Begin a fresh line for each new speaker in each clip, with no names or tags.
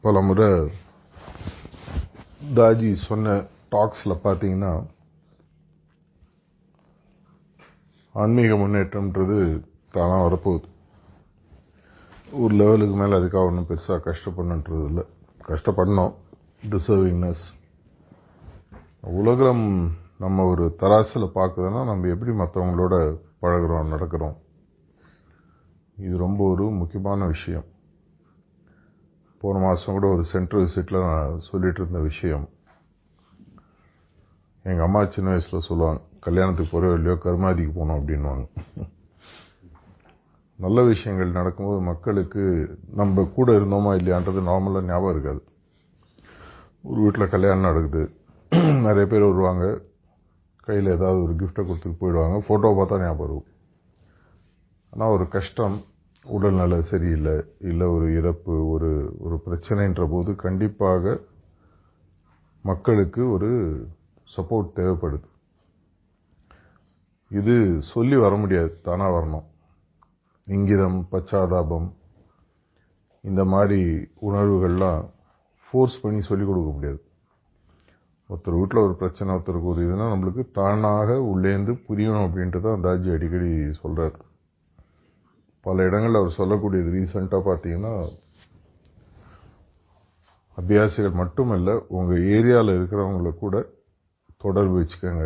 பல முறை தாஜி சொன்ன டாக்ஸில் பார்த்தீங்கன்னா ஆன்மீக முன்னேற்றம்ன்றது தானாக வரப்போகுது. ஒரு லெவலுக்கு மேலே அதுக்காக ஒன்றும் பெருசாக கஷ்டப்படணுன்றது இல்லை கஷ்டப்படணும். டிசர்விங்னஸ் உலகம் நம்ம ஒரு தராசில் பார்க்குதுன்னா நம்ம எப்படி மற்றவங்களோட பழகுறோம் நடக்கிறோம்? இது ரொம்ப ஒரு முக்கியமான விஷயம். போன மாதம் கூட ஒரு சென்ட்ரல் விசிட்டில் நான் சொல்லிகிட்டு இருந்த விஷயம். எங்கள் அம்மா சின்ன வயசில் சொல்லுவாங்க கல்யாணத்துக்கு போகிறோம் இல்லையோ கருமாதிக்கு போனோம் அப்படின்வாங்க நல்ல விஷயங்கள் நடக்கும்போது மக்களுக்கு நம்ம கூட இருந்தோமா இல்லையான்றது நார்மலாக ஞாபகம் இருக்காது. ஒரு வீட்டில் கல்யாணம் நடக்குது. நிறைய பேர் வருவாங்க. கையில் ஏதாவது ஒரு கிஃப்டை கொடுத்துட்டு போயிடுவாங்க. ஃபோட்டோ பார்த்தா ஞாபகம் இருக்கும் ஆனால் ஒரு கஷ்டம் உடல்நல சரியில்லை இல்லை ஒரு இறப்பு ஒரு ஒரு பிரச்சனைன்ற போது கண்டிப்பாக மக்களுக்கு ஒரு சப்போர்ட் தேவைப்படுது. இது சொல்லி வர முடியாது தானாக வரணும். இங்கிதம் பச்சாதாபம் இந்த மாதிரி உணர்வுகள்லாம் ஃபோர்ஸ் பண்ணி சொல்லிக் கொடுக்க முடியாது. ஒருத்தர் வீட்டில் ஒரு பிரச்சனை ஒருத்தருக்கு ஒரு இதுனா நம்மளுக்கு தானாக உள்ளேந்து புரியணும் அப்படின்ட்டு தான் தாஜி அடிக்கடி சொல்கிறார் பல இடங்களில் அவர் சொல்லக்கூடியது ரீசெண்டாக பார்த்தீங்கன்னா அபியாசிகள் மட்டுமல்ல உங்கள் ஏரியாவில் இருக்கிறவங்கள கூட தொடர்பு வச்சுக்கோங்க.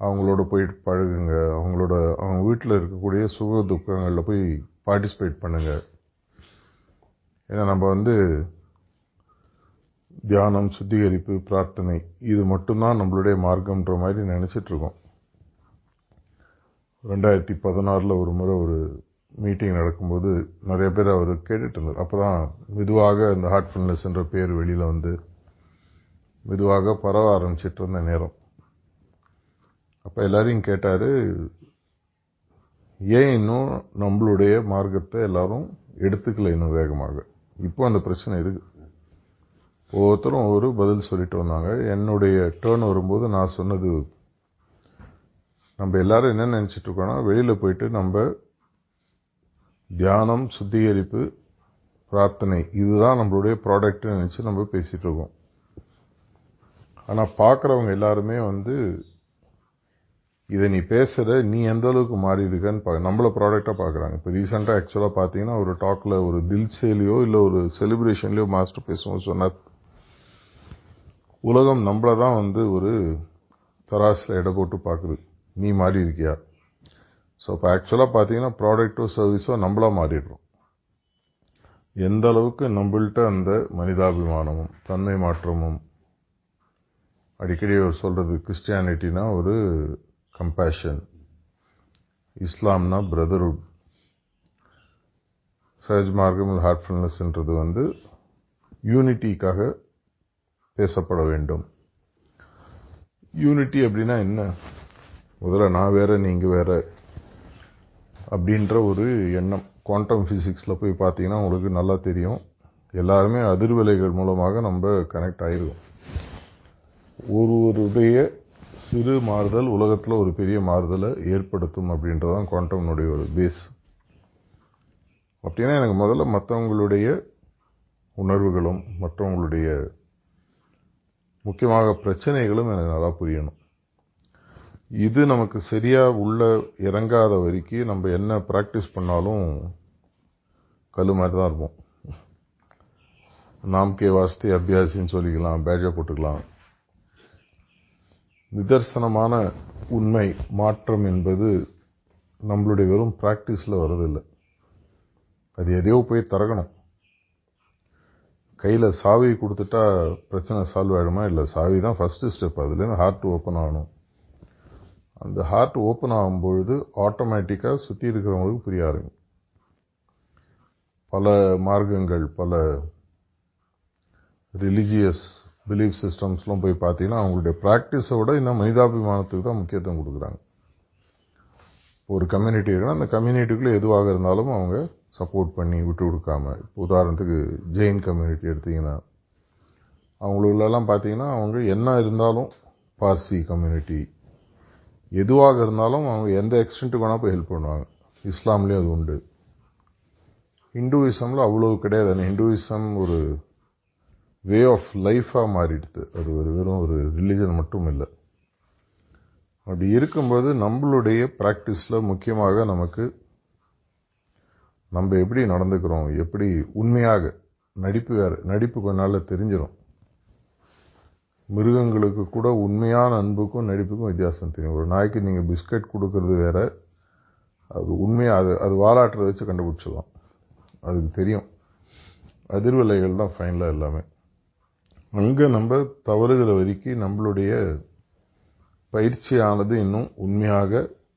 அவங்களோட போயிட்டு பழகுங்க. அவங்களோட அவங்க வீட்டில் இருக்கக்கூடிய சுக துக்கங்களில் போய் பார்ட்டிசிபேட் பண்ணுங்கள் ஏன்னா நம்ம வந்து தியானம் சுத்திகரிப்பு பிரார்த்தனை இது மட்டும்தான் நம்மளுடைய மார்க்கம்ன்ற மாதிரி நினச்சிட்ருக்கோம் ரெண்டாயிரத்தி பதினாறில் ஒரு முறை ஒரு மீட்டிங் நடக்கும்போது நிறைய பேர் அவர் கேட்டுட்டு இருந்தார். அப்போ தான் மெதுவாக இந்த ஹார்ட்ஃபுல்னஸ்ன்ற பேர் வெளியில் வந்து மெதுவாக பரவ ஆரம்பிச்சிட்டு இருந்த நேரம். அப்போ எல்லாரையும் கேட்டார் ஏன் இன்னும் நம்மளுடைய மார்க்கத்தை எல்லாரும் எடுத்துக்கல இன்னும் வேகமாக? இப்போ அந்த பிரச்சனை இருக்குது ஒவ்வொருத்தரும் ஒரு பதில் சொல்லிட்டு வந்தாங்க. என்னுடைய டேர்ன் வரும்போது நான் சொன்னது நம்ம எல்லாரும் என்ன நினச்சிட்டு இருக்கோம்னா வெளியில் போயிட்டு நம்ம தியானம் சுத்திகரிப்பு பிரார்த்தனை இதுதான் நம்மளுடைய ப்ராடக்ட்னு நினச்சி நம்ம பேசிகிட்டு இருக்கோம். ஆனால் பார்க்குறவங்க எல்லாருமே வந்து இதை நீ பேசுகிற நீ எந்த அளவுக்கு மாறி இருக்கன்னு பா நம்மள ப்ராடக்டாக பார்க்குறாங்க இப்போ ரீசெண்டாக ஆக்சுவலாக பார்த்தீங்கன்னா ஒரு டாக்கில் ஒரு தில் சேலையோ இல்லை ஒரு செலிப்ரேஷன்லையோ மாஸ்டர் பேசுவோம் சொன்னார். உலகம் நம்மளை தான் வந்து ஒரு தராசில் எடை போட்டு பார்க்குது நீ மாறி இருக்கியா ஸோ இப்போ ஆக்சுவலாக பார்த்தீங்கன்னா ப்ராடக்ட்டோ சர்வீஸோ நம்மளாக மாறிடுறோம். எந்த அளவுக்கு நம்மள்கிட்ட அந்த மனிதாபிமானமும் தன்மை மாற்றமும் அடிக்கடி அவர் சொல்கிறது கிறிஸ்டியானிட்டினா ஒரு கம்பேஷன் இஸ்லாம்னா பிரதர்ஹுட் சஹஜ் மார்க்கம் ஹார்ட்ஃபுல்னஸ்ன்றது வந்து யூனிட்டிக்காக பேசப்பட வேண்டும். யூனிட்டி அப்படின்னா என்ன? முதல்ல நான் வேறு நீங்கள் வேறு அப்படின்ற ஒரு எண்ணம். குவாண்டம் ஃபிசிக்ஸில் போய் பார்த்தீங்கன்னா உங்களுக்கு நல்லா தெரியும். எல்லாருமே அதிர்வலைகள் மூலமாக நம்ம கனெக்ட் ஆயிருவோம் ஒருவருடைய சிறு மாறுதல் உலகத்தில் ஒரு பெரிய மாறுதலை ஏற்படுத்தும் அப்படின்றதான் குவாண்டம்னுடைய ஒரு பேஸ் அப்படின்னா எனக்கு முதல்ல மற்றவங்களுடைய உணர்வுகளும் மற்றவங்களுடைய முக்கியமாக பிரச்சனைகளும் எனக்கு நல்லா புரியணும். இது நமக்கு சரியாக உள்ள இறங்காத வரைக்கும் நம்ம என்ன ப்ராக்டிஸ் பண்ணாலும் கல் மாதிரி தான் இருப்போம். நாம் கே வாஸ்தி அபியாசின்னு சொல்லிக்கலாம் பேஜை போட்டுக்கலாம். நிதர்சனமான உண்மை மாற்றம் என்பது நம்மளுடைய வெறும் ப்ராக்டிஸில் வரதில்லை அது எதையோ போய் தரகணும். கையில் சாவி கொடுத்துட்டா பிரச்சனை சால்வ் ஆகிடுமா இல்லை சாவி தான் ஃபஸ்ட்டு ஸ்டெப் அதுலேருந்து ஹார்ட் ஓப்பன் ஆகணும். அந்த ஹார்ட் ஓப்பன் ஆகும் பொழுது ஆட்டோமேட்டிக்காக சுற்றி இருக்கிறவங்களுக்கு புரிய ஆரம்பிக்கும். பல மார்க்கங்கள் பல ரிலிஜியஸ் பிலீஃப் சிஸ்டம்ஸ்லாம் போய் பார்த்தீங்கன்னா அவங்களுடைய ப்ராக்டிஸை விட இந்த மனிதாபிமானத்துக்கு தான் முக்கியத்துவம் கொடுக்குறாங்க. ஒரு கம்யூனிட்டி இருக்குன்னா அந்த கம்யூனிட்டிக்குள்ளே எதுவாக இருந்தாலும் அவங்க சப்போர்ட் பண்ணி விட்டு கொடுக்காம உதாரணத்துக்கு ஜெயின் கம்யூனிட்டி எடுத்தீங்கன்னா அவங்களுக்குள்ளெல்லாம் பார்த்தீங்கன்னா அவங்க என்ன இருந்தாலும் பார்சி கம்யூனிட்டி எதுவாக இருந்தாலும் அவங்க எந்த எக்ஸ்டென்ட்டுக்கு வேணால் போய் ஹெல்ப் பண்ணுவாங்க. இஸ்லாம்லேயும் அது உண்டு. ஹிந்துவிசமில் அவ்வளோ கிடையாது. அந்த ஹிந்துவிசம் ஒரு வே ஆஃப் லைஃபாக மாறிடுது. அது ஒரு வெறும் ஒரு ரிலிஜன் மட்டும் இல்லை. அப்படி இருக்கும்போது நம்மளுடைய ப்ராக்டிஸில் முக்கியமாக நமக்கு நம்ம எப்படி நடந்துக்கிறோம்? எப்படி உண்மையாக நடிப்பு வேறு நடிப்பு கொஞ்ச நாளில் தெரிஞ்சிடும் மிருகங்களுக்கு கூட உண்மையான அன்புக்கும் நடிப்புக்கும் வித்தியாசம் தெரியும். ஒரு நாய்க்கு நீங்கள் பிஸ்கட் கொடுக்கறது வேற அது உண்மையாக அது அது வாலாட்டுறதை வச்சு கண்டுபிடிச்சிடலாம். அதுக்கு தெரியும். அதிர்வலைகள் தான் ஃபைனலாக எல்லாமே. அங்கே நம்ம தவறுகிற வரைக்கும் நம்மளுடைய பயிற்சியானது இன்னும் உண்மையாக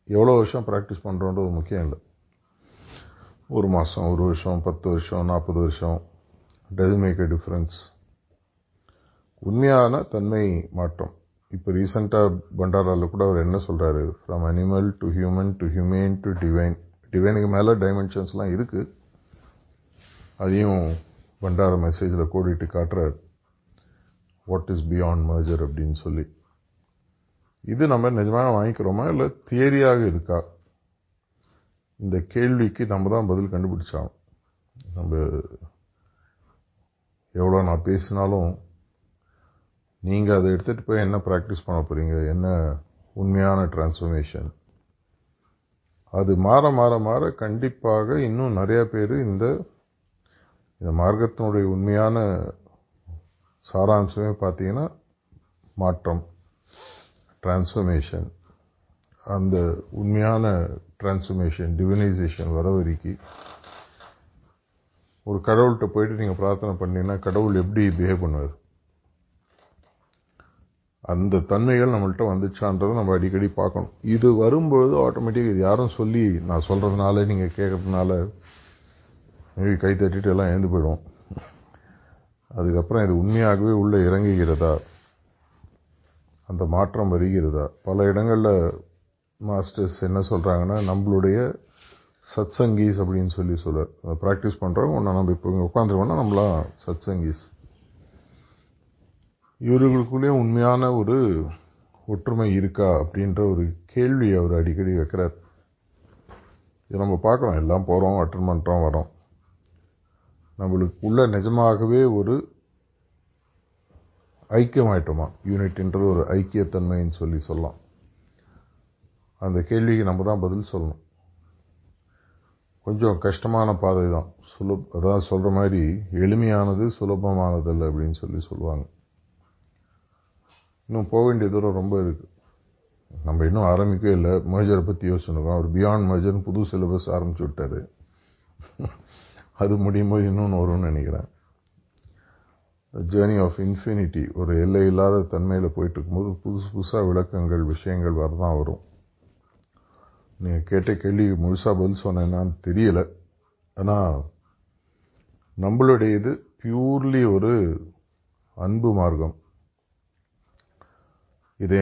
எவ்வளோ வருஷம் ப்ராக்டிஸ் பண்ணுறோன்றது முக்கியம் இல்லை. ஒரு மாதம் ஒரு வருஷம் பத்து வருஷம் நாற்பது வருஷம் டஸ் மேக் அ டிஃப்ரென்ஸ் உண்மையான தன்மை மாற்றம். இப்போ ரீசெண்டாக பண்டாராவில் கூட அவர் என்ன சொல்கிறாரு from animal to human to human to divine டிவைனுக்கு மேலே டைமென்ஷன்ஸ்லாம் இருக்குது அதையும் பண்டார மெசேஜில் கோடிட்டு காட்டுறார் வாட் இஸ் பியாண்ட் மர்ஜர் அப்படின்னு சொல்லி. இது நம்ம நிஜமாக வாங்கிக்கிறோமா? இல்லை தியரியாக இருக்கா? இந்த கேள்விக்கு நம்ம தான் பதில் கண்டுபிடிச்சாலும் நம்ம எவ்வளோ நான் பேசினாலும் நீங்கள் அதை எடுத்துகிட்டு போய் என்ன ப்ராக்டிஸ் பண்ண போகிறீங்க என்ன உண்மையான டிரான்ஸ்ஃபர்மேஷன் அது மாற மாற மாற கண்டிப்பாக இன்னும் நிறையா பேர் இந்த இந்த மார்க்கத்தினுடைய உண்மையான சாராம்சமே பார்த்தீங்கன்னா மாற்றம் டிரான்ஸ்ஃபர்மேஷன் அந்த உண்மையான டிரான்ஸ்ஃபர்மேஷன் டிவினைசேஷன் வர வரைக்கும் ஒரு கடவுள்கிட்ட போயிட்டு நீங்கள் பிரார்த்தனை பண்ணீங்கன்னா கடவுள் எப்படி பிஹேவ் பண்ணுவார்? அந்த தன்மைகள் நம்மள்கிட்ட வந்துச்சான்றதை நம்ம அடிக்கடி பார்க்கணும். இது வரும்பொழுது ஆட்டோமேட்டிக் இது யாரும் சொல்லி நான் சொல்கிறதுனால நீங்கள் கேட்குறதுனால மேபி கை தட்டிட்டு எல்லாம் எழுந்து போயிடுவோம். அதுக்கப்புறம் இது உண்மையாகவே உள்ளே இறங்குகிறதா? அந்த மாற்றம் வருகிறதா? பல இடங்களில் மாஸ்டர்ஸ் என்ன சொல்கிறாங்கன்னா நம்மளுடைய சத்சங்கீஸ் அப்படின்னு சொல்லி சொல்கிறார் அதை ப்ராக்டிஸ் பண்ணுறவங்க ஒன்றா நம்ம இப்போ இங்கே உட்காந்துருக்கோம்னா நம்மளாம் சத்சங்கீஸ். இவர்களுக்குள்ளே உண்மையான ஒரு ஒற்றுமை இருக்கா அப்படின்ற ஒரு கேள்வி அவர் அடிக்கடி வைக்கிறார். இதை நம்ம பார்க்குறோம் எல்லாம் போகிறோம் அட்டன் பண்ணுறோம் வரோம் நம்மளுக்கு உள்ள நிஜமாகவே ஒரு ஐக்கியமாயிட்டோமா? யூனிட்ன்றது ஒரு ஐக்கியத்தன்மைன்னு சொல்லி சொல்லலாம். அந்த கேள்விக்கு நம்ம தான் பதில் சொல்லணும். கொஞ்சம் கஷ்டமான பாதை தான் சுலப் அதான் சொல்கிற மாதிரி எளிமையானது சுலபமானதல்ல அப்படின்னு சொல்லி சொல்லுவாங்க. இன்னும் போக வேண்டிய தூரம் ரொம்ப இருக்குது நம்ம இன்னும் ஆரம்பிக்கவே இல்லை. மேஜரை பற்றி யோசிச்சுருக்கோம் அவர் பியாண்ட் மேஜர்னு புது சிலபஸ் ஆரம்பிச்சு விட்டாரு. அது முடியும் போது இன்னொன்று வரும்னு நினைக்கிறேன். ஜேர்னி ஆஃப் இன்ஃபினிட்டி ஒரு எல்லை இல்லாத தன்மையில் போயிட்டுருக்கும்போது புதுசு புதுசாக விளக்கங்கள் விஷயங்கள் வரதான் வரும். நீங்கள் கேட்ட கேள்வி முழுசாக பதில் சொன்னேன்னான்னு தெரியலை. ஆனால் நம்மளுடைய இது பியூர்லி ஒரு அன்பு மார்க்கம். இதை